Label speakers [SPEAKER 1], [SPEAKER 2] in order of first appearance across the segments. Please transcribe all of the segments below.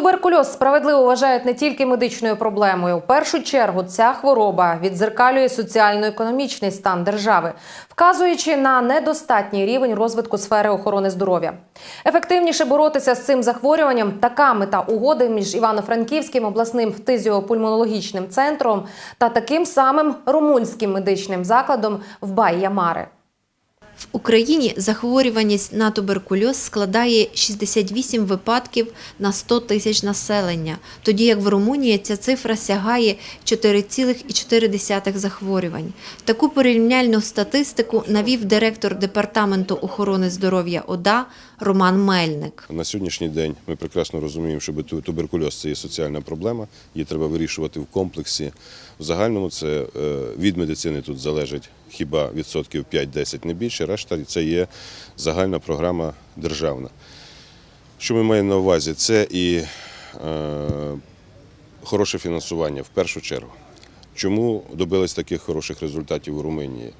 [SPEAKER 1] Туберкульоз справедливо вважають не тільки медичною проблемою. В першу чергу ця хвороба віддзеркалює соціально-економічний стан держави, вказуючи на недостатній рівень розвитку сфери охорони здоров'я. Ефективніше боротися з цим захворюванням така мета угоди між Івано-Франківським обласним фтизіопульмонологічним центром та таким самим румунським медичним закладом в Бай-Ямаре.
[SPEAKER 2] Україні захворюваність на туберкульоз складає 68 випадків на 100 тисяч населення, тоді як в Румунії ця цифра сягає 4,4 захворювань. Таку порівняльну статистику навів директор департаменту охорони здоров'я ОДА Роман Мельник.
[SPEAKER 3] На сьогоднішній день ми прекрасно розуміємо, що ту- туберкульоз це є соціальна проблема, її треба вирішувати в комплексі. В загальному це е, від медицини тут залежить хіба відсотків 5-10 не більше, решта це є загальна програма державна. Що ми маємо на увазі? Це і е, хороше фінансування в першу чергу. Чому добились таких хороших результатів у Румунії?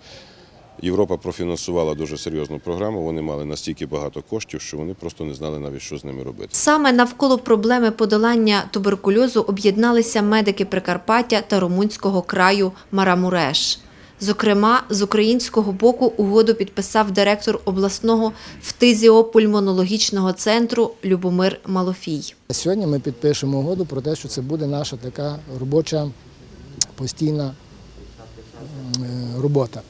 [SPEAKER 3] Європа профінансувала дуже серйозну програму. Вони мали настільки багато коштів, що вони просто не знали навіть, що з ними робити.
[SPEAKER 2] Саме навколо проблеми подолання туберкульозу об'єдналися медики Прикарпаття та румунського краю Марамуреш. Зокрема, з українського боку угоду підписав директор обласного фтизіопульмонологічного центру Любомир Малофій.
[SPEAKER 4] Сьогодні ми підпишемо угоду про те, що це буде наша така робоча постійна е, робота.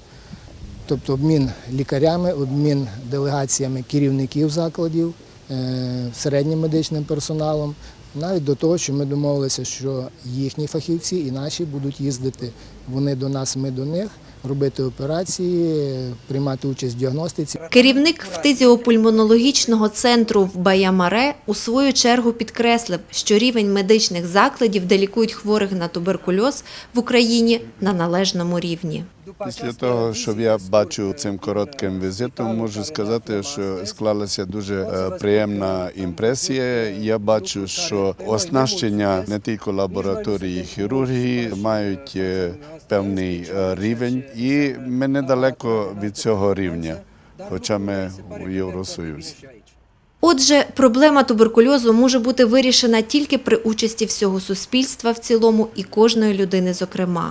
[SPEAKER 4] Тобто обмін лікарями, обмін делегаціями керівників закладів, е, середнім медичним персоналом, навіть до того, що ми домовилися, що їхні фахівці і наші будуть їздити вони до нас, ми до них, робити операції, приймати участь в діагностиці.
[SPEAKER 2] Керівник фтизіопульмонологічного центру в Баямаре у свою чергу підкреслив, що рівень медичних закладів, де лікують хворих на туберкульоз в Україні на належному рівні.
[SPEAKER 5] Після того, що я бачу цим коротким візитом, можу сказати, що склалася дуже е, приємна імпресія. Я бачу, що оснащення не тільки лабораторії хірургії мають е, певний е, рівень, і ми недалеко від цього рівня, хоча ми у Євросоюзі.
[SPEAKER 2] Отже, проблема туберкульозу може бути вирішена тільки при участі всього суспільства в цілому і кожної людини, зокрема.